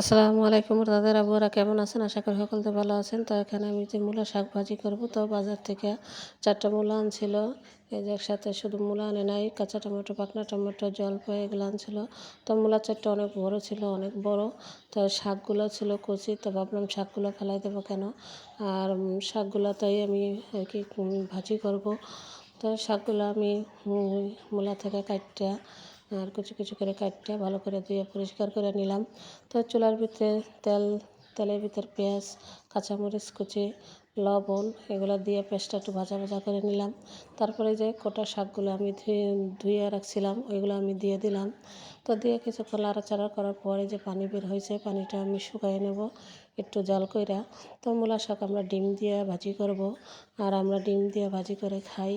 আসসালামু আলাইকুম দাদার আবুরা কেমন আছেন? আশা করি সকলতে ভালো আছেন। তো এখানে আমি যে মূলা শাক ভাজি করব, তো বাজার থেকে চারটা মূলা আনছিল। এই যে একসাথে শুধু মূলা আনে নাই, কাঁচা টমেটো, পাকনা টমেটো, জলপাই এগুলো আনছিল। তো মূলা চারটা অনেক বড় ছিল, অনেক বড়। তো শাকগুলো ছিল কচি, তো ভাবলাম শাকগুলো ফেলাই দেবো কেন? আর শাকগুলো তাই আমি আর কি ভাজি করব। তো শাকগুলো আমি মূলা থেকে কাটটা আর কিছু কিছু করে কাটতে, ভালো করে ধুয়ে পরিষ্কার করে নিলাম। তো চুলার ভিতরে তেল, তেলের ভিতর পেঁয়াজ, কাঁচামরিচ, কুচি, লবণ এগুলো দিয়ে পেস্টটা একটু ভাজা ভাজা করে নিলাম। তারপরে যে কোটা শাকগুলো আমি ধুয়ে ধুয়ে রাখছিলাম, ওইগুলো আমি দিয়ে দিলাম। তো দিয়ে কিছুক্ষণ লাড়াচাড়া করার পরে যে পানি বের হয়েছে, পানিটা আমি শুকাই নেব একটু জল কইরা। তো মূলা শাক আমরা ডিম দিয়ে ভাজি করব। আর আমরা ডিম দিয়ে ভাজি করে খাই।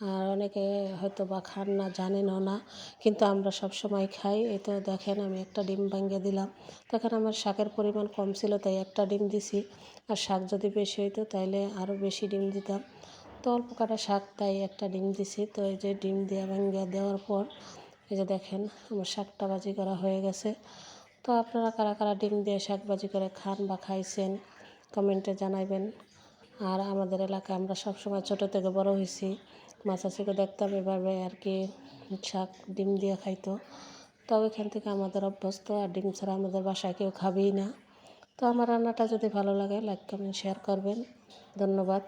আর অনেকে হয়তো বা খান না, জানেনও না। কিন্তু আমরা সব সময় খাই। এই তো দেখেন আমি একটা ডিম ভাঙিয়ে দিলাম। তখন আমার শাকের পরিমাণ কম ছিল, তাই একটা ডিম দিছি। আর শাক যদি বেশি হইতো, তাইলে আরও বেশি ডিম দিতাম। তো অল্প কাটা শাক, তাই একটা ডিম দিছি। তো এই যে ডিম দিয়ে ভাঙিয়ে দেওয়ার পর, এই যে দেখেন আমার শাকটা ভাজি করা হয়ে গেছে। তো আপনারা কারা কারা ডিম দিয়ে শাক ভাজি করে খান বা খাইছেন, কমেন্টে জানাইবেন। আর আমাদের এলাকায় আমরা সবসময় ছোটো থেকে বড় হয়েছি মাছাচিকে দেখতাম এভাবে আর কি শাক, ডিম দিয়ে খাইতো। তবে এখান থেকে আমাদের অভ্যস্ত আর ডিম ছাড়া আমাদের বাসায় কেউ খাবেই না। তো আমার রান্নাটা যদি ভালো লাগে লাইক কমেন্ট শেয়ার করবেন। ধন্যবাদ।